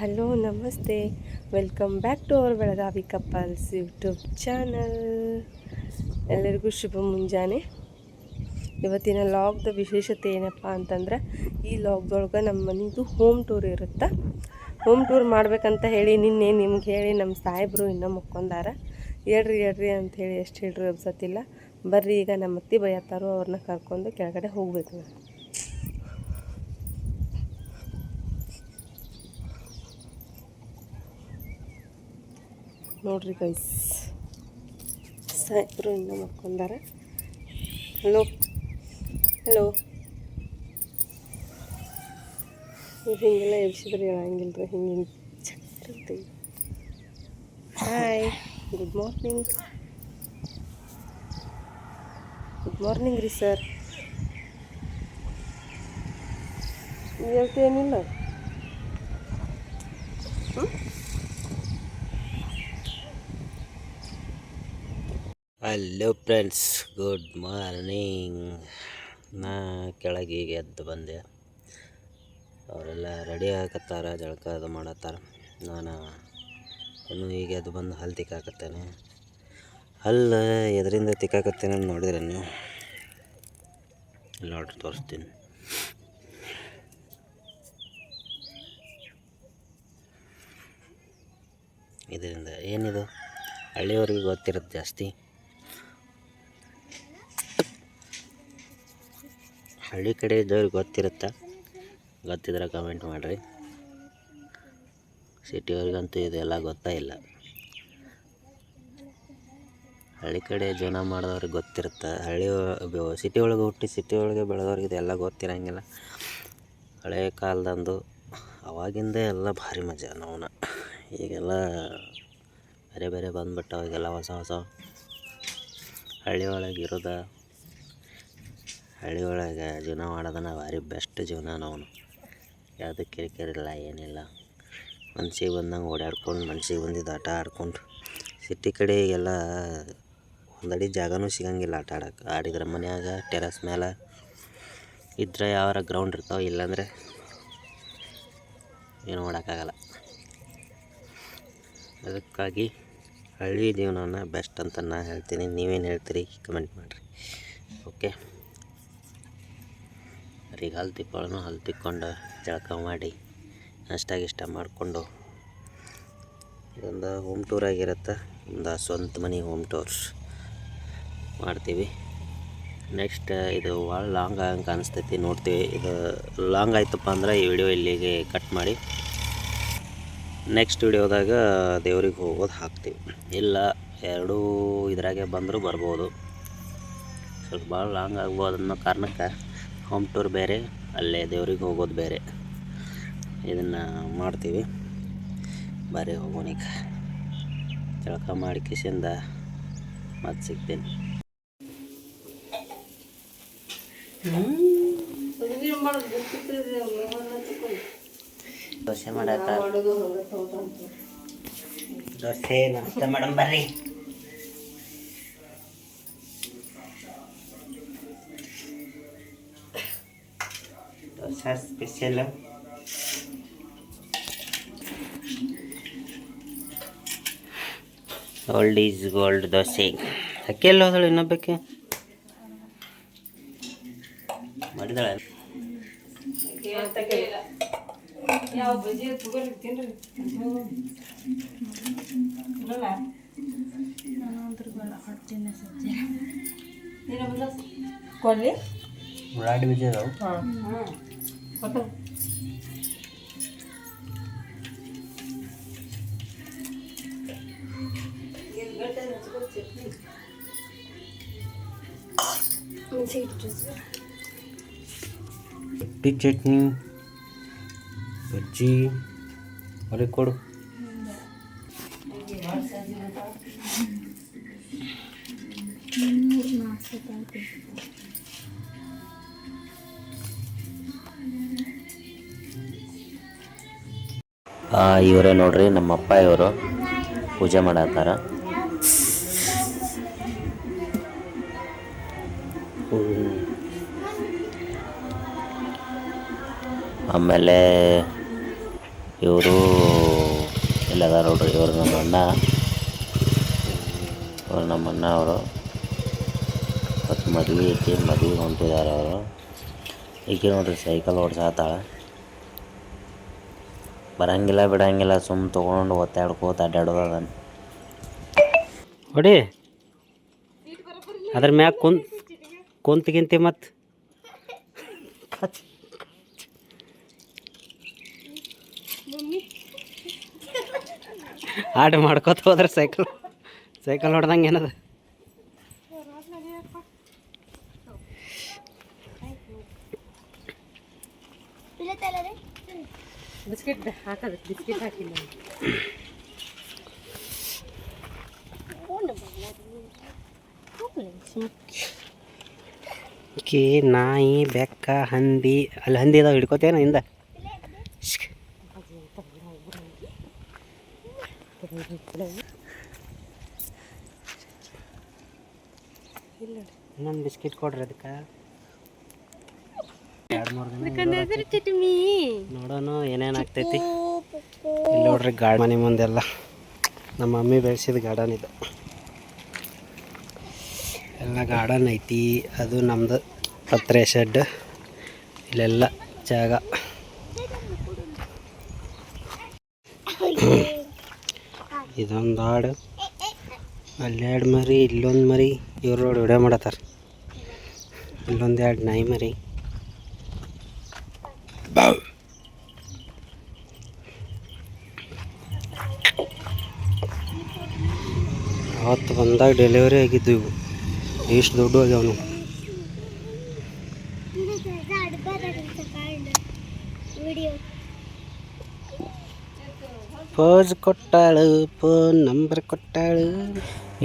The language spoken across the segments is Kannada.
ಹಲೋ, ನಮಸ್ತೆ. Welcome back to our Belagavi couples YouTube channel. ಎಲ್ಲರಿಗೂ ಶುಭ ಮುಂಜಾನೆ. ಇವತ್ತಿನ ಲಾಗ್ದ ವಿಶೇಷತೆ ಏನಪ್ಪ ಅಂತಂದ್ರೆ, ಈ ಲಾಗ್ದೊಳಗೆ ನಮ್ಮ ಮನೆದು ಹೋಮ್ ಟೂರ್ ಇರುತ್ತೆ? ಹೋಮ್ ಟೂರ್ ಮಾಡ್ಬೇಕಂತ ಹೇಳಿ ನಿನ್ನೆ ನಿಮ್ಗೆ ಹೇಳಿ ನಮ್ಮ ಸಾಹೇಬರು ಇನ್ನೂ ಮುಕ್ಕೊಂಡಾರ. ಹೇಳ್ರಿ ಹೇಳ್ರಿ ಅಂತ ಹೇಳಿ ಎಷ್ಟು ಹೇಳ್ರಿ ಅನ್ಸತ್ತಿಲ್ಲ. ಬರ್ರಿ, ಈಗ ನಮ್ಮ ಅತ್ತಿ ಬಯತ್ತಾರೋ ಅವ್ರನ್ನ ಕರ್ಕೊಂಡು ಕೆಳಗಡೆ ಹೋಗ್ಬೇಕು. ನೋಡ್ರಿ ಗೈಸ್ ಸಾಯಿಬ್ರು ಇನ್ನೂ ಮಾಡ್ಕೊಂಡಾರ ಹಲೋ ಹಲೋ ಇದು ಹಿಂಗೆಲ್ಲ ಎಬ್ಸಿದ್ರೆ ಹೇಳಂಗಿಲ್ಲ ರೀ ಹಿಂಗೆ ಹಿಂಗೆ hi good morning good morning ರೀ ಸರ್ ಇವತ್ತೇನಿಲ್ಲ ಹಲೋ ಫ್ರೆಂಡ್ಸ್ ಗುಡ್ ಮಾರ್ನಿಂಗ್ ನಾ ಕೆಳಗೆ ಈಗ ಎದ್ದು ಬಂದೆ. ಅವರೆಲ್ಲ ರೆಡಿ ಆಗತ್ತಾರ ಜಳಕ ಅದು ಮಾಡತ್ತಾರ. ನಾನು ಇನ್ನು ಈಗ ಎದ್ದು ಬಂದು ಹಲ್ಲು ತಿಕ್ಕಾಕತ್ತೇನೆ. ಹಲ್ಲು ಎದರಿಂದ ತಿಕ್ಕಾಕತ್ತೇನೆ ಅಂತ ನೋಡಿದ್ರೆ ನೀವು. ನೋಡ್ರಿ, ತೋರಿಸ್ತೀನಿ. ಇದರಿಂದ ಏನಿದು? ಹಳ್ಳಿಯವ್ರಿಗೆ ಗೊತ್ತಿರುತ್ತೆ ಜಾಸ್ತಿ. ಹಳ್ಳಿ ಕಡೆ ಇದ್ದವ್ರಿಗೆ ಗೊತ್ತಿರುತ್ತಾ? ಗೊತ್ತಿದ್ರೆ ಕಮೆಂಟ್ ಮಾಡಿರಿ. ಸಿಟಿಯವ್ರಿಗಂತೂ ಇದೆಲ್ಲ ಗೊತ್ತೇ ಇಲ್ಲ. ಹಳ್ಳಿ ಕಡೆ ಜೀವನ ಮಾಡಿದವ್ರಿಗೆ ಗೊತ್ತಿರುತ್ತೆ? ಹಳ್ಳಿ ಸಿಟಿ ಒಳಗೆ ಹುಟ್ಟಿ ಸಿಟಿ ಒಳಗೆ ಬೆಳೆದವ್ರಿಗೆ ಇದೆಲ್ಲ ಗೊತ್ತಿರಂಗಿಲ್ಲ. ಹಳೆಯ ಕಾಲದಂದು ಅವಾಗಿಂದೇ ಎಲ್ಲ ಭಾರಿ ಮಜಾ ನೋವನ್ನ ಈಗೆಲ್ಲ ಬೇರೆ ಬೇರೆ ಬಂದುಬಿಟ್ಟು ಅವಾಗೆಲ್ಲ ಹೊಸ ಹೊಸ ಹಳ್ಳಿ ಒಳಗೆ ಇರೋದ. ಹಳ್ಳಿ ಒಳಗೆ ಜೀವನ ಮಾಡೋದನ್ನ ಭಾರಿ ಬೆಸ್ಟ್ ಜೀವನ ನಾವು ಯಾವುದೂ ಕಿರಿಕಿರಿ ಇಲ್ಲ, ಏನಿಲ್ಲ. ಮನ್ಸಿಗೆ ಬಂದಂಗೆ ಓಡಾಡ್ಕೊಂಡು, ಮನ್ಸಿಗೆ ಬಂದಿದ್ದು ಆಟ ಆಡ್ಕೊಂಡು ಸಿಟಿ ಕಡೆ ಈಗೆಲ್ಲ ಒಂದಡಿ ಜಾಗನೂ ಸಿಗಂಗಿಲ್ಲ ಆಟ ಆಡೋಕೆ. ಆಡಿದ್ರೆ ಮನ್ಯಾಗ ಟೆರಸ್ ಮೇಲೆ ಇದ್ರೆ ಯಾವಾರ ಗ್ರೌಂಡ್ ಇರ್ತಾವೆ, ಇಲ್ಲಾಂದರೆ ಏನು ಮಾಡೋಕ್ಕಾಗಲ್ಲ. ಅದಕ್ಕಾಗಿ ಹಳ್ಳಿ ಜೀವನನ ಬೆಸ್ಟ್ ಅಂತ ನಾನು ಹೇಳ್ತೀನಿ. ನೀವೇನು ಹೇಳ್ತೀರಿ ಕಮೆಂಟ್ ಮಾಡಿರಿ. ಓಕೆ ಈಗ ಹಲ್ತಿ ತಿಕ್ಕೊಳ್ಳೋನು ಜಳಕ ಮಾಡಿ ಅಷ್ಟಾಗಿಷ್ಟ ಮಾಡಿಕೊಂಡು ಇದೊಂದು ಹೋಮ್ ಟೂರ್ ಆಗಿರುತ್ತೆ. ಒಂದು ಸ್ವಂತ ಮನೆ ಹೋಮ್ ಟೂರ್ಸ್ ಮಾಡ್ತೀವಿ. ನೆಕ್ಸ್ಟ್ ಇದು ಭಾಳ ಲಾಂಗ್ ಆಗಂಗೆ ಕಾಣಿಸ್ತೈತಿ ನೋಡ್ತೀವಿ. ಇದು ಲಾಂಗ್ ಆಯ್ತಪ್ಪ ಅಂದ್ರೆ ಈ ವಿಡಿಯೋ ಇಲ್ಲಿಗೆ ಕಟ್ ಮಾಡಿ ನೆಕ್ಸ್ಟ್ ವಿಡಿಯೋದಾಗ ದೇವ್ರಿಗೆ ಹೋಗೋದು ಹಾಕ್ತೀವಿ. ಇಲ್ಲ, ಎರಡೂ ಇದ್ರಾಗೆ ಬಂದರೂ ಬರ್ಬೋದು. ಸ್ವಲ್ಪ ಭಾಳ ಲಾಂಗ್ ಆಗ್ಬೋದು ಅನ್ನೋ ಕಾರಣಕ್ಕೆ ಹೋಮ್ ಟೂರ್ ಬೇರೆ ಅಲ್ಲೇ ದೇವ್ರಿಗೆ ಹೋಗೋದು ಬೇರೆ. ಇದನ್ನು ಮಾಡ್ತೀವಿ. ಬರೀ ಹೋಗೋಣ ಈಗ. ಜಳಕ ಮಾಡಿ ಕಿಶಿಂದ ಮತ್ತೆ ಸಿಗ್ತೀನಿ. ದೋಸೆ ಮಾಡಾಕ? ದೋಸೆ ನಮಸ್ತೆ ಮೇಡಮ್ ಬರ್ರಿ. Dosa special old is gold dosa ಅಕ್ಕಿ ಎಲ್ಲ ಹೋದಳು ಇನ್ನೊಬ್ಬಕ್ಕೆ? ಮಾಡಿದಾಳೆ ಕೊಲ್ಲಿ ಉಳ್ಳಾಗಡ್ಡಿ ಬೀಜ ಅದಾವು ರೊಟ್ಟಿ ಚಟ್ನಿ ಬಜ್ಜಿ ಅವ್ರಿಗೆ ಕೊಡು ಇವರೇ ನೋಡ್ರಿ ನಮ್ಮ ಅಪ್ಪ ಇವರು ಪೂಜೆ ಮಾಡತ್ತಾರ. ಆಮೇಲೆ ಇವರು ಇಲ್ಲದ ನೋಡ್ರಿ, ಇವರು ನಮ್ಮ ಅಣ್ಣ, ಇವರು ನಮ್ಮ ಅಣ್ಣ ಅವರು. ಮತ್ತು ಮದುವೆ ಐತಿ, ಮದುವೆಗೆ ಹೊಂಟಿದ್ದಾರೆ ಅವರು. ಈಕೆ ನೋಡ್ರಿ ಸೈಕಲ್ ಓಡ್ಸಾತಾಳ. ಬರಂಗಿಲ್ಲ, ಬಿಡಂಗಿಲ್ಲ ಸುಮ್ಮ ತೊಗೊಂಡು ಒತ್ತಾಡ್ಕೋತ ಅಡ್ಡಾಡೋದ ಹೊಡಿ. ಅದ್ರ ಮ್ಯಾಗ ಕುಂತ್ ಕುಂತ್ಗಿಂತಿ ಮತ್ತು ಆಟ ಮಾಡ್ಕೋತ ಹೋದ್ರೆ ಸೈಕಲ್ ಸೈಕಲ್ ಹೊಡ್ದಂಗೆ ಏನದ? ಬಿಸ್ಕಿಟ್ ಹಾಕದ ಬಿಸ್ಕೆಟ್ ಹಾಕಿಲ್ಲ ಕಿ ನಾಯಿ ಬೆಕ್ಕ ಹಂದಿ. ಅಲ್ಲಿ ಹಂದಿ ಅದಾವ ಹಿಡ್ಕೋತೇನ ಹಿಂದ. ಇನ್ನೊಂದು ಬಿಸ್ಕಿಟ್ ಕೊಡ್ರಿ ಅದಕ್ಕೆ. ಎರಡು ಮೂರು ದಿನ ಆಗ್ತೈತಿ ಇಲ್ಲಿ ನೋಡ್ರಿ ಗಾರ್ಡ್ ಮನೆ ಮುಂದೆಲ್ಲ. ನಮ್ಮ ಮಮ್ಮಿ ಬೆಳೆಸಿದ ಗಾರ್ಡನ್ ಇದು. ಎಲ್ಲ ಗಾರ್ಡನ್ ಐತಿ. ಅದು ನಮ್ಮದು ಪತ್ರೆ ಶೆಡ್ ಇಲ್ಲೆಲ್ಲ ಜಾಗ. ಇದೊಂದು ಹಾಡು ಅಲ್ಲೆರಡು ಮರಿ ಇಲ್ಲೊಂದು ಮರಿ. ಇವ್ರು ನೋಡಿ ವಿಡಿಯೋ ಮಾಡತ್ತಾರ. ಇಲ್ಲೊಂದು ಎರಡು ನಾಯಿ ಮರಿ. ಅವತ್ತು ಬಂದಾಗ ಡೆಲಿವರಿ ಆಗಿದ್ದು ಇವು ಎಷ್ಟು ದುಡ್ಡು ಆಗ್ಯಾವ ನಾವು ಪೋಸ್ ಕೊಟ್ಟಾಳು, ಫೋನ್ ನಂಬರ್ ಕೊಟ್ಟಾಳು.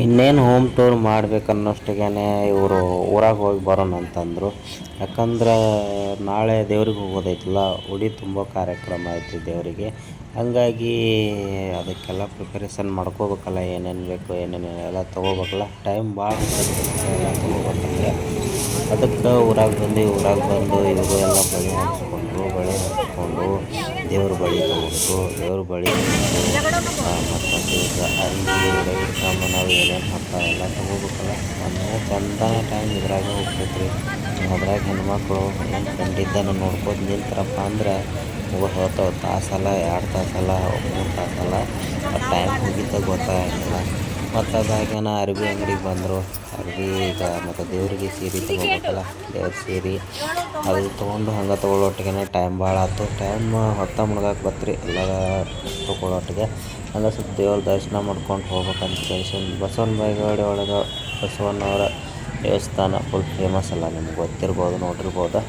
ಇನ್ನೇನು ಹೋಮ್ ಟೂರ್ ಮಾಡ್ಬೇಕನ್ನೋಷ್ಟಿಗೆ ಇವರು ಊರಾಗ ಹೋಗಿ ಬರೋಣ ಅಂತಂದರು. ಯಾಕಂದ್ರೆ ನಾಳೆ ದೇವ್ರಿಗೆ ಹೋಗೋದೈತಲ್ಲ, ಉಡಿ ತುಂಬ ಕಾರ್ಯಕ್ರಮ ಐತಿ ದೇವರಿಗೆ. ಹಾಗಾಗಿ ಅದಕ್ಕೆಲ್ಲ ಪ್ರಿಪರೇಷನ್ ಮಾಡ್ಕೋಬೇಕಲ್ಲ, ಏನೇನು ಬೇಕು, ಏನೇನು ಎಲ್ಲ ತೊಗೋಬೇಕಲ್ಲ. ಟೈಮ್ ಭಾಳ ಎಲ್ಲ ತೊಗೋಬೇಕಂದ್ರೆ ಅದಕ್ಕೆ ಊರಾಗ ಬಂದು ಊರಾಗ ಬಂದು ಇವರು ಎಲ್ಲ ಬಳಿ ಹಚ್ಕೊಂಡು ಬಳೆ ಹಚ್ಕೊಂಡು ದೇವ್ರ ಬಳಿ ತೊಗೊಂಡು, ದೇವ್ರ ಬಳಿ ಮತ್ತು ಸಾಮಾನು ಅವು ಏನೇನು ಹಬ್ಬ ಎಲ್ಲ ತೊಗೋಬೇಕಲ್ಲ. ಅಂದರೆ ಚಂದ ಟೈಮ್ ಇದ್ರಾಗ ಹೋಗ್ತೈತ್ರಿ ಅದ್ರಾಗ ಹೆಣ್ಮಕ್ಳು ಏನು ಕಂಡಿದ್ದನ್ನು ನೋಡ್ಕೊಂಡು ನಿಂತರಪ್ಪ ಅಂದ್ರೆ ಹೋಗಿ ಹೋಗ್ತಾವೆ ತಾಸಲ್ಲ, ಎರಡು ತಾಸಲ್ಲ, ಮೂರು ತಾಸಲ್ಲ, ಆ ಟೈಮ್ ಹೋಗಿದ್ದ ಗೊತ್ತಾಗಿಲ್ಲ ಮತ್ತು ಅದಾಗೇನ ಅರ್ಬಿ ಅಂಗಡಿಗೆ ಬಂದರು. ಅರ್ಬಿ ಈಗ ಮತ್ತು ದೇವ್ರಿಗೆ ಸೀರೆ ತೊಗೋಬೇಕಲ್ಲ, ದೇವ್ರ ಸೀರೆ. ಅದು ತೊಗೊಂಡು ಹಂಗೆ ತೊಗೊಳ್ಳೋಟ್ಟಿಗೆ ಟೈಮ್ ಭಾಳ ಆಯ್ತು ಟೈಮ್ ಹೊತ್ತ ಮುಳುಗಕ್ಕೆ ಬತ್ರಿ, ಎಲ್ಲ ತೊಗೊಳ್ಳೋಟ್ಟಿಗೆ ಹಂಗೆ ಸ್ವಲ್ಪ ದೇವ್ರ ದರ್ಶನ ಮಾಡ್ಕೊಂಡು ಹೋಗ್ಬೇಕಂತ ಕೇಳ್ಸಿ ಬಸವನ ಬಾಗೇವಾಡಿ ಒಳಗೆ ಬಸವಣ್ಣವರ ದೇವಸ್ಥಾನ ಫುಲ್ ಫೇಮಸ್ ಅಲ್ಲ, ನಿಮ್ಗೆ ಗೊತ್ತಿರ್ಬೋದು, ನೋಡಿರ್ಬೋದು.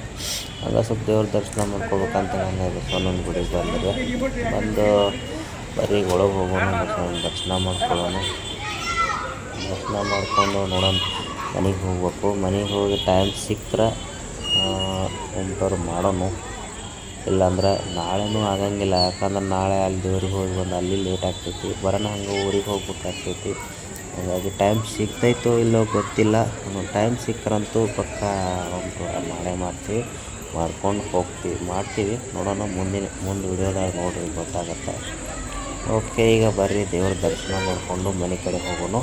ಹಂಗೆ ಸ್ವಲ್ಪ ದೇವ್ರ ದರ್ಶನ ಮಾಡ್ಕೊಬೇಕಂತ ನಾನು ಬಸವಣ್ಣನ ಗುಡಿಗೆ ಬಂದಿದೆ ಬಂದು ಬರೀ ಒಳಗೆ ಹೋಗೋಣ ಬಸವನ ದರ್ಶನ ಮಾಡ್ಕೊಳ್ಳೋಣ. ದರ್ಶನ ಮಾಡಿಕೊಂಡು ನೋಡೋಣ. ಮನೆಗೆ ಹೋಗ್ಬೇಕು. ಮನೆಗೆ ಹೋಗಿ ಟೈಮ್ ಸಿಕ್ಕರೆ ಎಂಟರ್ ಮಾಡೋಣ ಇಲ್ಲಾಂದ್ರೆ ನಾಳೆನೂ ಆಗಂಗಿಲ್ಲ. ಯಾಕಂದ್ರೆ ನಾಳೆ ಅಲ್ಲಿ ದೇವ್ರಿಗೆ ಹೋಗಿ ಬಂದು ಅಲ್ಲಿ ಲೇಟ್ ಆಗ್ತೈತಿ. ಬರೋಣ ಹಂಗೆ ಊರಿಗೆ ಹೋಗ್ಬೇಕಾಗ್ತೈತಿ. ಹಾಗಾಗಿ ಟೈಮ್ ಸಿಗ್ತೈತೋ ಇಲ್ಲೋ ಗೊತ್ತಿಲ್ಲ. ಟೈಮ್ ಸಿಕ್ಕರಂತೂ ಪಕ್ಕ ಒಂದು ನಾಳೆ ಮಾಡ್ತೀವಿ. ಮಾಡ್ಕೊಂಡು ಹೋಗ್ತೀವಿ. ಮಾಡ್ತೀವಿ. ನೋಡೋಣ ಮುಂದಿನ, ಮುಂದೆ ವಿಡಿಯೋದಾಗ ನೋಡ್ರಿ ಗೊತ್ತಾಗತ್ತೆ. ಓಕೆ ಈಗ ಬರ್ರಿ. ದೇವ್ರ ದರ್ಶನ ಮಾಡಿಕೊಂಡು ಮನೆ ಕಡೆ ಹೋಗೋಣ.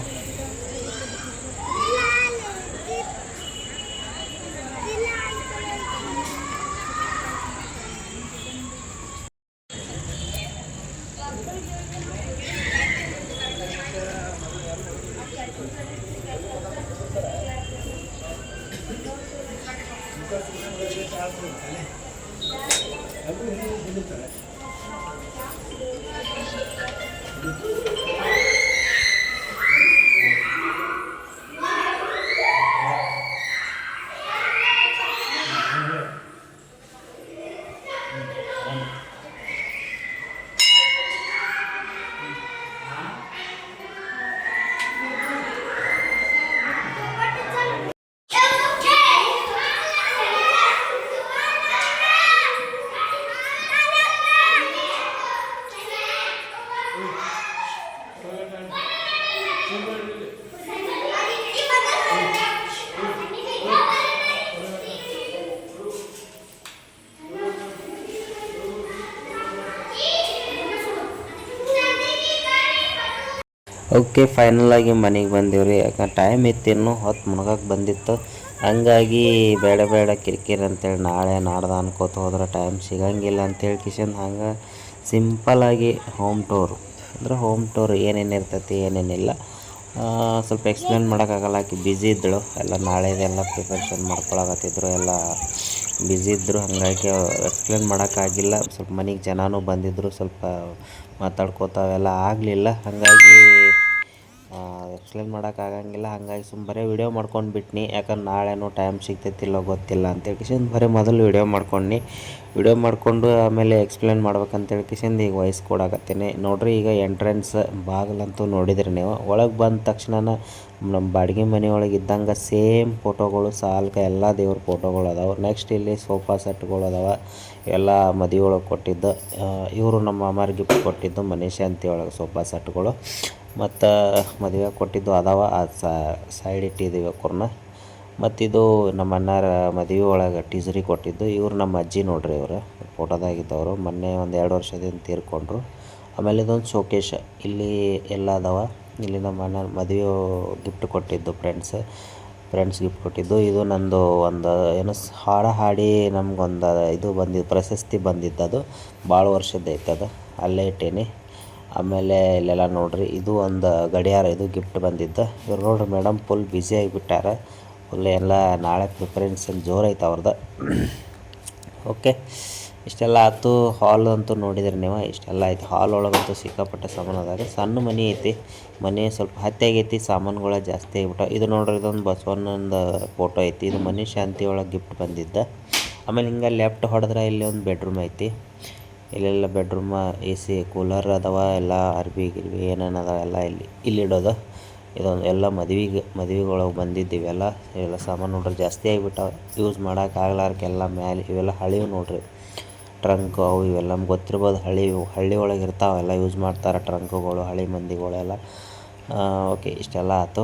ಎಲ್ಲರೂ ಹಿಂದೆ ನಿಲ್ಲುತ್ತಾರೆ ಓಕೆ ಫೈನಲ್ ಆಗಿ ಮನೆಗೆ ರೀ ಯಾಕಂದ್ರೆ ಟೈಮ್ ಇತ್ತು ಇನ್ನೂ ಹೊತ್ತು ಮುಣಗಕ್ಕೆ ಬಂದಿತ್ತು. ಹಂಗಾಗಿ ಬೇಡ ಬೇಡ, ಕಿರಿಕಿರಿ ಅಂತೇಳಿ ನಾಳೆ ನಾಡ್ದು ಅನ್ಕೋತ ಹೋದ್ರೆ ಟೈಮ್ ಸಿಗಂಗಿಲ್ಲ ಅಂತೇಳಿ ಕಿಶನ್. ಹಂಗೆ ಸಿಂಪಲಾಗಿ ಹೋಮ್ ಟೂರ್ ಅಂದ್ರೆ ಹೋಮ್ ಟೂರ್ ಏನೇನು ಇರ್ತೈತಿ ಏನೇನಿಲ್ಲ ಸ್ವಲ್ಪ ಎಕ್ಸ್ಪ್ಲೇನ್ ಮಾಡೋಕ್ಕಾಗಲ್ಲ. ಆಕೆ ಬ್ಯುಸಿ ಇದ್ದಳು. ಎಲ್ಲ ನಾಳೆದೆಲ್ಲ ಪ್ರಿಪ್ರೇಷನ್ ಮಾಡ್ಕೊಳಕತ್ತಿದ್ರು. ಎಲ್ಲ ಬ್ಯುಸಿ ಇದ್ದರು ಹಾಗಾಗಿ ಎಕ್ಸ್ಪ್ಲೇನ್ ಮಾಡೋಕ್ಕಾಗಿಲ್ಲ. ಸ್ವಲ್ಪ ಮನೆಗೆ ಜನನೂ ಬಂದಿದ್ದರು ಸ್ವಲ್ಪ ಮಾತಾಡ್ಕೋತಾವೆಲ್ಲ ಆಗಲಿಲ್ಲ. ಹಾಗಾಗಿ ಎಕ್ಸ್ಪ್ಲೇನ್ ಮಾಡೋಕ್ಕಾಗಂಗಿಲ್ಲ ಹಾಗಾಗಿ ಸುಮ್ಮ ಬರೀ ವಿಡಿಯೋ ಮಾಡ್ಕೊಂಡು ಬಿಟ್ನಿ. ಯಾಕಂದ್ರೆ ನಾಳೆನೂ ಟೈಮ್ ಸಿಗ್ತೈತಿಲ್ಲೋ ಗೊತ್ತಿಲ್ಲ ಅಂತೇಳಿ ಕಿಶನ್ ಬರೀ ಮೊದಲು ವಿಡಿಯೋ ಮಾಡ್ಕೊಂಡು ವಿಡಿಯೋ ಮಾಡಿಕೊಂಡು ಆಮೇಲೆ ಎಕ್ಸ್ಪ್ಲೇನ್ ಮಾಡ್ಬೇಕಂತೇಳಿ ಕಿಶನ್ ಈಗ ವಾಯ್ಸ್ ಕೊಡಾಕತ್ತೀನಿ ನೋಡ್ರಿ, ಈಗ ಎಂಟ್ರೆನ್ಸ್ ಬಾಗಿಲಂತೂ ನೋಡಿದ್ರಿ ನೀವು. ಒಳಗೆ ಬಂದ ತಕ್ಷಣ ನಮ್ಮ ಬಾಡಿಗೆ ಮನೆಯೊಳಗೆ ಇದ್ದಂಗೆ ಸೇಮ್ ಫೋಟೋಗಳು ಸಾಲ್ಕ ಎಲ್ಲ ದೇವ್ರ ಫೋಟೋಗಳು ಅದಾವೆ. ನೆಕ್ಸ್ಟ್ ಇಲ್ಲಿ ಸೋಫಾ ಸೆಟ್ಗಳು ಅದಾವೆ. ಎಲ್ಲ ಮದುವೆ ಒಳಗೆ ಕೊಟ್ಟಿದ್ದು ಇವರು ನಮ್ಮ ಮಾಮಾರ್ ಗಿಫ್ಟ್ ಕೊಟ್ಟಿದ್ದು ಶಾಂತಿ ಒಳಗೆ ಸೋಫಾ ಸೆಟ್ಗಳು ಮತ್ತು ಮದುವೆ ಕೊಟ್ಟಿದ್ದು ಅದಾವ. ಆ ಸೈಡ್ ಇಟ್ಟಿದ್ದೀವಿ ಅವ್ರನ್ನ ಮತ್ತಿದು ನಮ್ಮ ಅಣ್ಣಾರ ಮದುವೆ ಒಳಗೆ ಟೀಸರಿ ಕೊಟ್ಟಿದ್ದು. ಇವ್ರು ನಮ್ಮ ಅಜ್ಜಿ ನೋಡ್ರಿ ಇವರು. ಫೋಟೋದಾಗಿದ್ದವರು. ಮೊನ್ನೆ ಒಂದು ಎರಡು ವರ್ಷದಿಂದ ತೀರ್ಕೊಂಡ್ರು. ಆಮೇಲೆ ಇದೊಂದು ಶೋಕೇಶ ಇಲ್ಲಿ ಎಲ್ಲ ಅದಾವ. ಇಲ್ಲಿ ನಮ್ಮ ಅಣ್ಣ ಮದುವೆ ಗಿಫ್ಟ್ ಕೊಟ್ಟಿದ್ದು ಫ್ರೆಂಡ್ಸ್ ಫ್ರೆಂಡ್ಸ್ ಗಿಫ್ಟ್ ಕೊಟ್ಟಿದ್ದು. ಇದು ನಂದು ಒಂದು, ಏನು, ಹಾಡು ಹಾಡಿ ನಮಗೊಂದು ಇದು ಬಂದಿದ್ದು ಪ್ರಶಸ್ತಿ ಬಂದಿದ್ದದು. ಭಾಳ ವರ್ಷದ್ದು ಐತೆ ಅದು ಅಲ್ಲೇ ಇಟ್ಟೀನಿ. ಆಮೇಲೆ ಇಲ್ಲೆಲ್ಲ ನೋಡ್ರಿ, ಇದು ಒಂದು ಗಡಿಯಾರ, ಇದು ಗಿಫ್ಟ್ ಬಂದಿದ್ದು. ಇವ್ರು ನೋಡ್ರಿ ಮೇಡಮ್ ಫುಲ್ ಬ್ಯುಸಿ ಆಗಿಬಿಟ್ಟಾರ. ಫುಲ್ ಎಲ್ಲ ನಾಳೆ ಪ್ರಿಫರೆನ್ಸ್ ಜೋರು ಐತೆ ಅವ್ರದ್ದು ಓಕೆ ಇಷ್ಟೆಲ್ಲ ಆಯ್ತು ಹಾಲ್ ಅಂತೂ ನೋಡಿದ್ರಿ ನೀವು, ಇಷ್ಟೆಲ್ಲ ಐತಿ ಹಾಲ್ ಒಳಗಂತೂ ಸಿಕ್ಕಾಪಟ್ಟೆ ಸಾಮಾನು ಅದಾವೆ ಸಣ್ಣ ಮನೆ ಐತಿ. ಮನೆ ಸ್ವಲ್ಪ ಹತ್ತಿ ಆಗೈತಿ, ಸಾಮಾನುಗಳ ಜಾಸ್ತಿ ಆಗಿಬಿಟ್ಟು ಇದು ನೋಡ್ರಿ, ಇದೊಂದು ಬಸವಣ್ಣಂದು ಫೋಟೋ ಐತಿ. ಇದು ಮನೆ ಶಾಂತಿ ಒಳಗೆ ಗಿಫ್ಟ್ ಬಂದಿದ್ದ. ಆಮೇಲೆ ಹಿಂಗೆ ಲೆಫ್ಟ್ ಹೊಡೆದ್ರೆ ಇಲ್ಲಿ ಒಂದು ಬೆಡ್ರೂಮ್ ಐತಿ. ಇಲ್ಲೆಲ್ಲ ಬೆಡ್ರೂಮ ಎ ಸಿ ಕೂಲರ್ ಅದಾವ, ಎಲ್ಲ ಅರ್ಬಿ, ಗಿರ್ಬಿ ಏನೇನು ಅದಾವ ಎಲ್ಲ ಇಲ್ಲಿ ಇಲ್ಲಿ ಇಡೋದು. ಇದೊಂದು ಎಲ್ಲ ಮದ್ವೆಗೆ, ಮದ್ವೆಗೊಳಗೆ ಬಂದಿದ್ದೀವಿ ಎಲ್ಲ ಇವೆಲ್ಲ ಸಾಮಾನು ನೋಡ್ರಿ, ಜಾಸ್ತಿ ಆಗಿಬಿಟ್ಟಾವ. ಯೂಸ್ ಮಾಡೋಕೆ ಆಗ್ಲಾರ್ಕೆಲ್ಲ ಮ್ಯಾಲೆ ಇವೆಲ್ಲ ಹಳಿವು ನೋಡ್ರಿ. ಟ್ರಂಕ್ ಅವು ಇವೆಲ್ಲ ನಮ್ಗೆ ಗೊತ್ತಿರ್ಬೋದು ಹಳ್ಳಿ ಹಳ್ಳಿ ಒಳಗೆ ಇರ್ತಾವೆ, ಎಲ್ಲ ಯೂಸ್ ಮಾಡ್ತಾರೆ ಟ್ರಂಕ್ಗಳು ಹಳ್ಳಿ ಮಂದಿಗಳೆಲ್ಲ ಓಕೆ ಇಷ್ಟೆಲ್ಲ ಆಯ್ತು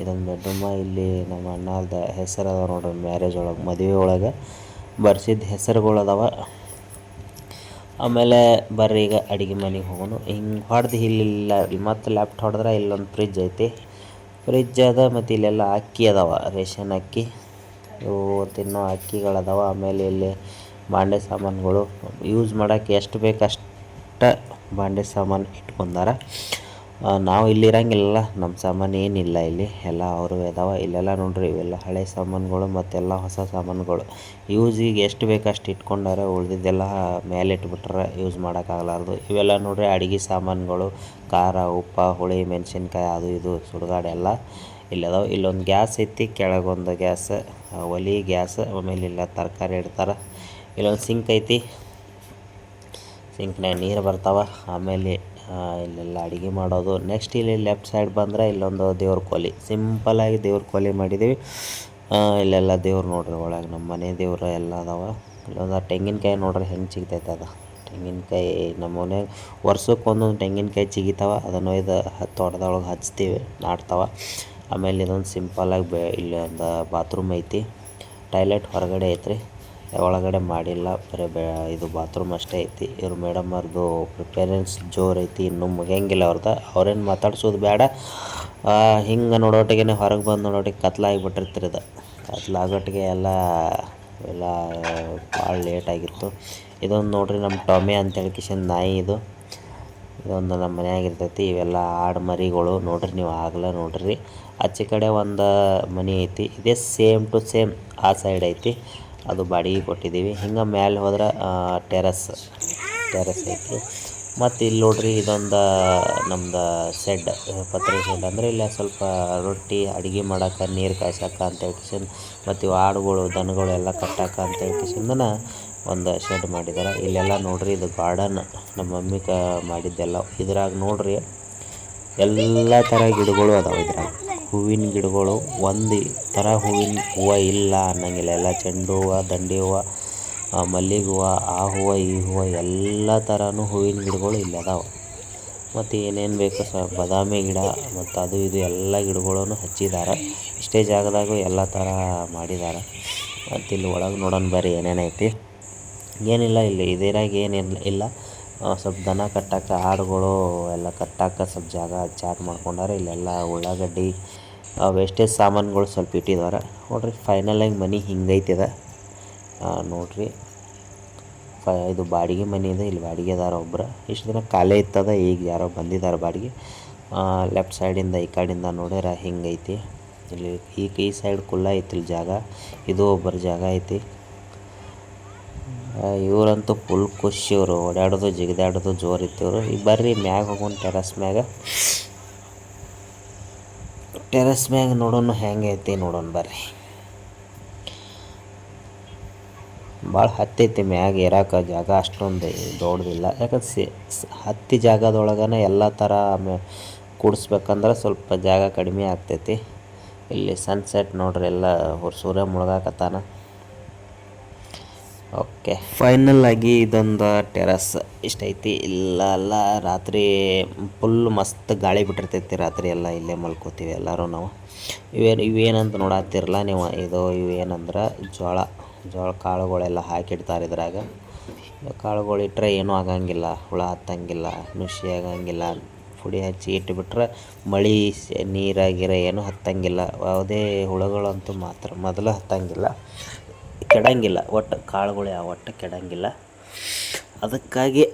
ಇದೊಂದು ಬೆಡ್ರೂಮ ಇಲ್ಲಿ ನಮ್ಮ ಅಣ್ಣದ ಹೆಸರು ಅದಾವ ನೋಡ್ರಿ ಮ್ಯಾರೇಜ್ ಒಳಗೆ, ಮದುವೆ ಒಳಗೆ. ಬರ್ಸಿದ ಹೆಸರುಗಳು ಅದಾವ. ಆಮೇಲೆ ಬರ್ರಿ ಈಗ ಅಡುಗೆ ಮನೆಗೆ ಹೋಗೋಣ. ಹಿಂಗೆ ಹೊಡೆದು ಇಲ್ಲಿಲ್ಲ ಮತ್ತು ಲ್ಯಾಪ್ಟ್ ಹೊಡೆದ್ರೆ ಇಲ್ಲೊಂದು ಫ್ರಿಜ್ ಐತಿ. ಫ್ರಿಜ್ ಅದ ಮತ್ತು ಇಲ್ಲೆಲ್ಲ ಅಕ್ಕಿ ಅದಾವ, ರೇಷನ್ ಅಕ್ಕಿ. ಇವು ತಿನ್ನೋ ಅಕ್ಕಿಗಳದಾವ, ಆಮೇಲೆ ಇಲ್ಲಿ ಬಾಂಡೆ ಸಾಮಾನುಗಳು. ಯೂಸ್ ಮಾಡೋಕ್ಕೆ ಎಷ್ಟು ಬೇಕು ಅಷ್ಟು ಬಾಂಡೆ ಸಾಮಾನು ಇಟ್ಕೊಂಡಾರ. ನಾವು ಇಲ್ಲಿ ಇರಂಗಿಲ್ಲ ನಮ್ಮ ಸಾಮಾನು ಏನಿಲ್ಲ ಇಲ್ಲಿ. ಎಲ್ಲ ಅವರು ಇದಾವೆ ಇಲ್ಲೆಲ್ಲ ನೋಡ್ರಿ, ಇವೆಲ್ಲ ಹಳೆ ಸಾಮಾನುಗಳು ಮತ್ತೆಲ್ಲ ಹೊಸ ಸಾಮಾನುಗಳು. ಯೂಸಿಗೆ ಎಷ್ಟು ಬೇಕು ಅಷ್ಟು ಇಟ್ಕೊಂಡಾರೆ ಉಳ್ದಿದ್ದೆಲ್ಲ ಮೇಲೆ ಇಟ್ಬಿಟ್ರೆ ಯೂಸ್ ಮಾಡೋಕ್ಕಾಗಲಾರ್ದು ಇವೆಲ್ಲ ನೋಡ್ರಿ, ಅಡುಗೆ ಸಾಮಾನುಗಳು, ಖಾರ, ಉಪ್ಪು, ಹುಳಿ, ಮೆಣಸಿನ್ಕಾಯಿ, ಅದು ಇದು, ಸುಡುಗಾಡು ಎಲ್ಲ ಇಲ್ಲದಾವ ಇಲ್ಲೊಂದು ಗ್ಯಾಸ್ ಐತಿ, ಕೆಳಗೊಂದು ಗ್ಯಾಸ್ ಒಲಿ ಗ್ಯಾಸ್, ಆಮೇಲೆ ಇಲ್ಲ ತರಕಾರಿ ಇಡ್ತಾರೆ. ಇಲ್ಲೊಂದು ಸಿಂಕ್ ಐತಿ. ಸಿಂಕ್ನಾಗ ನೀರು ಬರ್ತಾವ, ಆಮೇಲೆ ಇಲ್ಲೆಲ್ಲ ಅಡುಗೆ ಮಾಡೋದು. ನೆಕ್ಸ್ಟ್ ಇಲ್ಲಿ ಲೆಫ್ಟ್ ಸೈಡ್ ಬಂದರೆ ಇಲ್ಲೊಂದು ದೇವ್ರ ಕೋಲಿ. ಸಿಂಪಲ್ಲಾಗಿ ದೇವ್ರ ಕೋಲಿ ಮಾಡಿದ್ದೀವಿ. ಇಲ್ಲೆಲ್ಲ ದೇವ್ರು ನೋಡ್ರಿ ಒಳಗೆ ನಮ್ಮ ಮನೆ ದೇವ್ರು ಎಲ್ಲ ಅದಾವ. ಇಲ್ಲೊಂದು ತೆಂಗಿನಕಾಯಿ ನೋಡ್ರಿ ಹೆಂಗೆ ಸಿಗ್ತೈತೆ ಅದು. ತೆಂಗಿನಕಾಯಿ ನಮ್ಮ ಮನೆ ವರ್ಷಕ್ಕೆ ಒಂದೊಂದು ತೆಂಗಿನಕಾಯಿ ಚಿಗಿತಾವ. ಅದನ್ನು ಇದು ತೋಟದೊಳಗೆ ಹಚ್ತೀವಿ, ನಾಟ್ತಾವ. ಆಮೇಲೆ ಇದೊಂದು ಸಿಂಪಲ್ಲಾಗಿ ಬೆ, ಇಲ್ಲೊಂದು ಬಾತ್ರೂಮ್ ಐತಿ. ಟಾಯ್ಲೆಟ್ ಹೊರಗಡೆ ಐತ್ರಿ. ಒಳಗಡೆ ಮಾಡಿಲ್ಲ. ಬರೀ ಬೇ, ಇದು ಬಾತ್ರೂಮ್ ಅಷ್ಟೇ ಐತಿ. ಇವ್ರ ಮೇಡಮ್ ಅವ್ರದ್ದು ಪ್ರಿಪೇರೆನ್ಸ್ ಜೋರು ಐತಿ, ಇನ್ನೂ ಮುಗಿಯಂಗಿಲ್ಲ ಅವ್ರದ್ದು ಅವ್ರೇನು ಮಾತಾಡ್ಸೋದು ಬೇಡ ಹಿಂಗೆ ನೋಡೋಟಿಗೆ ಹೊರಗೆ ಬಂದು ನೋಡೋಟಿಗೆ ಕತ್ಲಾಗಿಬಿಟ್ಟಿರ್ತಿರಿ ಇದು ಕತ್ಲಾಗೋಟಿಗೆ ಎಲ್ಲ ಎಲ್ಲ ಭಾಳ ಲೇಟಾಗಿತ್ತು ಇದೊಂದು ನೋಡ್ರಿ ನಮ್ಮ ಟೊಮೆ ಅಂತೇಳಿ ಕಿಶನ್ ನಾಯಿ ಇದು. ಇದೊಂದು ನಮ್ಮ ಮನೆಯಾಗಿರ್ತೈತಿ ಇವೆಲ್ಲ ಆಡು ಮರಿಗಳು. ನೋಡ್ರಿ ನೀವು ಆಗಲೇ ನೋಡ್ರಿ. ಆಚೆ ಕಡೆ ಒಂದು ಮನೆ ಐತಿ. ಇದೇ ಸೇಮ್ ಟು ಸೇಮ್ ಆ ಸೈಡ್ ಐತಿ. ಅದು ಬಾಡಿಗೆ ಕೊಟ್ಟಿದ್ದೀವಿ. ಹಿಂಗೆ ಮ್ಯಾಲೆ ಹೋದ್ರೆ ಟೆರಸ್ ಟೆರಸ್ ಐತಿ. ಮತ್ತು ಇಲ್ಲಿ ನೋಡ್ರಿ ಇದೊಂದು, ನಮ್ದು ಶೆಡ್ ಪತ್ರೆ ಶೆಡ್ ಅಂದರೆ ಇಲ್ಲ ಸ್ವಲ್ಪ ರೊಟ್ಟಿ, ಅಡುಗೆ ಮಾಡೋಕೆ, ನೀರು ಕಾಯ್ಸಕ್ಕೆ ಅಂತ ಹೇಳ್ಕಿಸಿನ್ ಮತ್ತು ಇವು ಆಡುಗಳು, ದನಗಳು ಎಲ್ಲ ಕಟ್ಟಕ್ಕೆ ಅಂತ ಹೇಳ್ಕಿಸಿಂದನ ಒಂದು ಶೆಡ್ ಮಾಡಿದ್ದಾರೆ ಇಲ್ಲೆಲ್ಲ ನೋಡ್ರಿ ಇದು ಗಾರ್ಡನ್ ನಮ್ಮ ಮಮ್ಮಿ ಕ ಮಾಡಿದ್ದೆಲ್ಲ. ಇದ್ರಾಗ ನೋಡ್ರಿ, ಎಲ್ಲ ಥರ ಗಿಡಗಳು ಅದಾವೆ ಇದ್ರಾಗ. ಹೂವಿನ ಗಿಡಗಳು ಒಂದೇ ಥರ ಹೂವಿನ ಹೂವು ಇಲ್ಲ. ಅನ್ನಂಗಿಲ್ಲ ಎಲ್ಲ ಚೆಂಡು ಹೂವು, ದಂಡೆ ಹೂವು ಮಲ್ಲಿಗೆ ಹೂವು, ಆ ಹೂವು, ಈ ಹೂವು ಎಲ್ಲ ಥರನೂ ಹೂವಿನ ಗಿಡಗಳು ಇಲ್ಲಿ ಅದಾವೆ. ಮತ್ತು ಏನೇನು ಬೇಕು ಸ, ಬಾದಾಮಿ ಗಿಡ ಮತ್ತು ಅದು ಇದು ಎಲ್ಲ ಗಿಡಗಳನ್ನು ಹಚ್ಚಿದ್ದಾರೆ ಇಷ್ಟೇ ಜಾಗದಾಗು ಎಲ್ಲ ಥರ ಮಾಡಿದ್ದಾರೆ ಮತ್ತು ಇಲ್ಲಿ ಒಳಗೆ ನೋಡೋಣ ಬರ್ರಿ ಏನೇನೈತಿ ಏನಿಲ್ಲ ಇಲ್ಲಿ, ಇದ್ರಾಗ ಏನಿಲ್ಲ ಇಲ್ಲ. ಸ್ವಲ್ಪ ದನ ಕಟ್ಟಕ್ಕೆ ಆಡುಗಳು ಎಲ್ಲ ಕಟ್ಟಕ್ಕೆ ಸ್ವಲ್ಪ ಜಾಗ ಚಾಟ್ ಮಾಡ್ಕೊಂಡಾರೆ. ಇಲ್ಲೆಲ್ಲ ಉಳ್ಳಾಗಡ್ಡಿ ವೇಸ್ಟೇಜ್ ಸಾಮಾನುಗಳು ಸ್ವಲ್ಪ ಇಟ್ಟಿದ್ದಾರೆ ನೋಡ್ರಿ ಫೈನಲಾಗಿ ಮನೆ ಹಿಂಗೈತಿದ. ನೋಡ್ರಿ. ಫ, ಇದು ಬಾಡಿಗೆ ಮನೆ ಇದೆ, ಇಲ್ಲಿ ಬಾಡಿಗೆದಾರ ಒಬ್ಬರು ಇಷ್ಟು ದಿನ ಖಾಲಿ ಇತ್ತದ, ಈಗ ಯಾರೋ ಬಂದಿದ್ದಾರೆ ಬಾಡಿಗೆ. ಲೆಫ್ಟ್ ಸೈಡಿಂದ ಈ ಕಡೆಯಿಂದ ನೋಡ್ಯಾರ, ಹಿಂಗೈತಿ. ಇಲ್ಲಿ ಈ ಈ ಸೈಡ್ ಕುಲ್ಲ ಐತಿ ಇಲ್ಲಿ ಜಾಗ. ಇದು ಒಬ್ಬರ ಜಾಗ ಐತಿ. ಇವರಂತೂ ಫುಲ್ ಖುಷಿ ಇವರು. ಓಡಾಡೋದು, ಜಿಗಿದಾಡೋದು, ಜೋರು ಇತ್ತು ಇವರು. ಈಗ ಬರ್ರಿ, ಮ್ಯಾಗ ಹೋಗೋಣ ಟೆರಸ್ ಮ್ಯಾಗ. ಟೆರಸ್ ಮ್ಯಾಗ ನೋಡೋಣ ಹೆಂಗೆ ಐತಿ ನೋಡೋಣ ಬರ್ರಿ. ಭಾಳ ಹತ್ತೈತಿ ಮ್ಯಾಗ ಇರಾಕ ಜಾಗ ಅಷ್ಟೊಂದು ದೊಡ್ಡದಿಲ್ಲ ಯಾಕಂದ್ರೆ ಸಿ ಹತ್ತಿ ಜಾಗದೊಳಗನೆ ಎಲ್ಲ ಥರ ಕೂಡಿಸ್ಬೇಕಂದ್ರೆ ಸ್ವಲ್ಪ ಜಾಗ ಕಡಿಮೆ ಆಗ್ತೈತಿ. ಇಲ್ಲಿ ಸನ್ಸೆಟ್ ನೋಡ್ರಿ ಎಲ್ಲ ಸೂರ್ಯ ಮುಳುಗಾಕತ್ತಾನ. ಓಕೆ ಫೈನಲ್ ಆಗಿ ಇದೊಂದು ಟೆರಸ್ ಇಷ್ಟೈತಿ ಇಲ್ಲ, ಅಲ್ಲ, ರಾತ್ರಿ ಫುಲ್ ಮಸ್ತ್ ಗಾಳಿ ಬಿಟ್ಟಿರ್ತೈತಿ. ರಾತ್ರಿ ಎಲ್ಲ ಇಲ್ಲೇ ಮಲ್ಕೋತೀವಿ ಎಲ್ಲರೂ ನಾವು. ಇವೇನು, ಇವೇನಂತ ನೋಡತ್ತಿರಲ್ಲ ನೀವು. ಇದು, ಇವೇನಂದ್ರೆ ಜೋಳ ಜೋಳ ಕಾಳುಗಳೆಲ್ಲ ಹಾಕಿಡ್ತಾರೆ ಇದ್ರಾಗ. ಕಾಳುಗಳು ಇಟ್ಟರೆ ಏನೂ ಆಗಂಗಿಲ್ಲ. ಹುಳ ಹತ್ತಂಗಿಲ್ಲ. ನುಸಿ ಆಗಂಗಿಲ್ಲ. ಪುಡಿ ಹಚ್ಚಿ ಇಟ್ಟುಬಿಟ್ರೆ ಮಳೆ, ನೀರಾಗಿರ ಏನೂ ಹತ್ತಂಗಿಲ್ಲ. ಯಾವುದೇ ಹುಳಗಳಂತೂ ಮಾತ್ರ. ಮೊದಲು ಹತ್ತಂಗಿಲ್ಲ. ಕೆಡಂಗಿಲ್ಲ, ಒಟ್ಟು ಕಾಳುಗಳು ಯಾವ ಒಟ್ಟು ಕೆಡಂಗಿಲ್ಲ. ಅದಕ್ಕಾಗಿ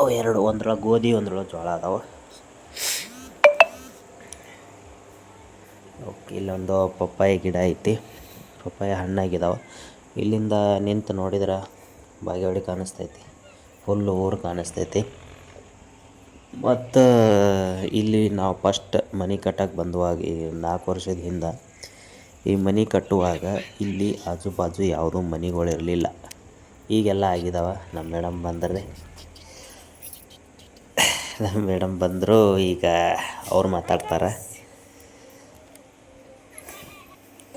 ಅವು ಎರಡು ಒಂದ್ರೊಳ ಗೋಧಿ ಒಂದ್ರೊಳ ಜೋಳ ಅದಾವೆ. ಓಕೆ, ಇಲ್ಲೊಂದು ಪಪ್ಪಾಯ ಗಿಡ ಐತಿ. ಪಪ್ಪಾಯ ಹಣ್ಣಾಗಿದಾವೆ. ಇಲ್ಲಿಂದ ನಿಂತು ನೋಡಿದ್ರೆ ಬಾಗೇವಾಡಿ ಕಾಣಿಸ್ತೈತಿ. ಫುಲ್ಲು ಊರು ಕಾಣಿಸ್ತೈತಿ. ಮತ್ತು ಇಲ್ಲಿ ನಾವು ಫಸ್ಟ್ ಮನೆ ಕಟ್ಟಕ್ಕೆ ಬಂದುವಾಗ ಈ ನಾಲ್ಕು ವರ್ಷದ ಹಿಂದೆ. ಈ ಮನೆ ಕಟ್ಟುವಾಗ ಇಲ್ಲಿ ಆಜು ಬಾಜು ಯಾವುದೂ ಮನೆಗಳು ಇರಲಿಲ್ಲ ಈಗೆಲ್ಲ ಆಗಿದಾವ? ನಮ್ಮ ಮೇಡಮ್ ಬಂದರೆ. ನಮ್ಮ ಮೇಡಮ್ ಬಂದರು, ಈಗ ಅವ್ರು ಮಾತಾಡ್ತಾರೆ.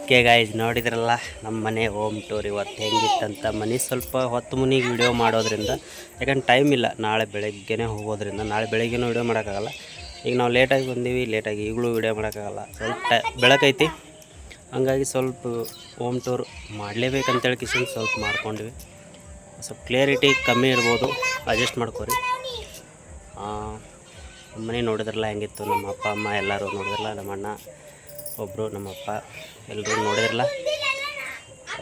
ಓಕೆ ಗಾಯ್ಸ್ ನೋಡಿದ್ರಲ್ಲ? ನಮ್ಮ ಮನೆ ಹೋಮ್ ಟೂರ್ ಇವತ್ತು ಹೆಂಗಿತ್ತಂತ ಮನೆ ಸ್ವಲ್ಪ ಹೊತ್ತು ಮುನಿಗೆ ವಿಡಿಯೋ ಮಾಡೋದ್ರಿಂದ, ಯಾಕಂದ್ರೆ ಟೈಮ್ ಇಲ್ಲ. ನಾಳೆ ಬೆಳಗ್ಗೆನೇ ಹೋಗೋದ್ರಿಂದ, ನಾಳೆ ಬೆಳಗ್ಗೆನೂ ವಿಡಿಯೋ ಮಾಡೋಕ್ಕಾಗಲ್ಲ. ಈಗ ನಾವು ಲೇಟಾಗಿ ಬಂದೀವಿ ಲೇಟಾಗಿ ಈಗಲೂ ವಿಡಿಯೋ ಮಾಡೋಕ್ಕಾಗಲ್ಲ. ಸ್ವಲ್ಪ ಬೆಳಕೈತಿ. ಹಂಗಾಗಿ ಸ್ವಲ್ಪ ಹೋಮ್ ಟೂರ್ ಮಾಡಲೇಬೇಕಂತೇಳಿ ಕಿಶನ್ ಸ್ವಲ್ಪ ಮಾಡ್ಕೊಂಡ್ವಿ. ಸ್ವಲ್ಪ ಕ್ಲಿಯರಿಟಿ ಕಮ್ಮಿ ಇರ್ಬೋದು ಅಡ್ಜಸ್ಟ್ ಮಾಡ್ಕೊರಿ. ಮನೆ ನೋಡಿದ್ರಲ್ಲ ಹೆಂಗಿತ್ತು ನಮ್ಮ ಅಪ್ಪ ಅಮ್ಮ ಎಲ್ಲರೂ ನೋಡಿದ್ರಲ್ಲ ನಮ್ಮ ಅಣ್ಣ ಒಬ್ಬರು ನಮ್ಮ ಅಪ್ಪ ಎಲ್ಲರೂ ನೋಡಿದ್ರಲ್ಲ?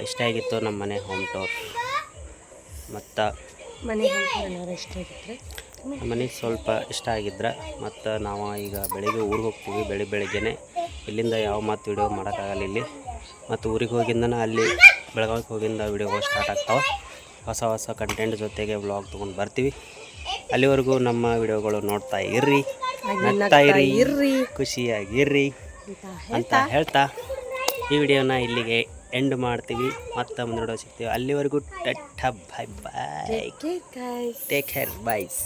ಇಷ್ಟ ಆಗಿತ್ತು ನಮ್ಮ ಮನೆ ಹೋಮ್ ಟೂರ್. ಮತ್ತು ಮನೆ ಮನೆ ಸ್ವಲ್ಪ ಇಷ್ಟ ಆಗಿದ್ರೆ ಮತ್ತು ನಾವು ಈಗ ಬೆಳಿಗ್ಗೆ ಊರಿಗೆ ಹೋಗ್ತೀವಿ ಬೆಳಿ ಬೆಳಿಗ್ಗೆನೆ. ಇಲ್ಲಿಂದ ಯಾವ ಮತ್ತು ವಿಡಿಯೋ ಮಾಡೋಕ್ಕಾಗಲ್ಲ ಇಲ್ಲಿ. ಮತ್ತು ಊರಿಗೆ ಹೋಗಿಂದನ ಅಲ್ಲಿ ಬೆಳಗಾವಿಗೆ ಹೋಗಿಂದ ವಿಡಿಯೋಗಳು ಸ್ಟಾರ್ಟ್ ಆಗ್ತಾವೆ. ಹೊಸ ಹೊಸ ಕಂಟೆಂಟ್ ಜೊತೆಗೆ ವ್ಲಾಗ್ ತೊಗೊಂಡು ಬರ್ತೀವಿ. ಅಲ್ಲಿವರೆಗೂ ನಮ್ಮ ವಿಡಿಯೋಗಳು ನೋಡ್ತಾ ಇರ್ರಿ. ನಗ್ತಾ ಇರ್ರಿ ಇರ್ರಿ. ಖುಷಿಯಾಗಿರ್ರಿ ಅಂತ ಹೇಳ್ತಾ. ಈ ವಿಡಿಯೋನ ಇಲ್ಲಿಗೆ ಎಂಡ್ ಮಾಡ್ತೀವಿ. ಮತ್ತೆ ಮುಂದೆ ನೋಡೋ ಸಿಗ್ತೀವಿ. ಅಲ್ಲಿವರೆಗೂ tata bye bye take care boys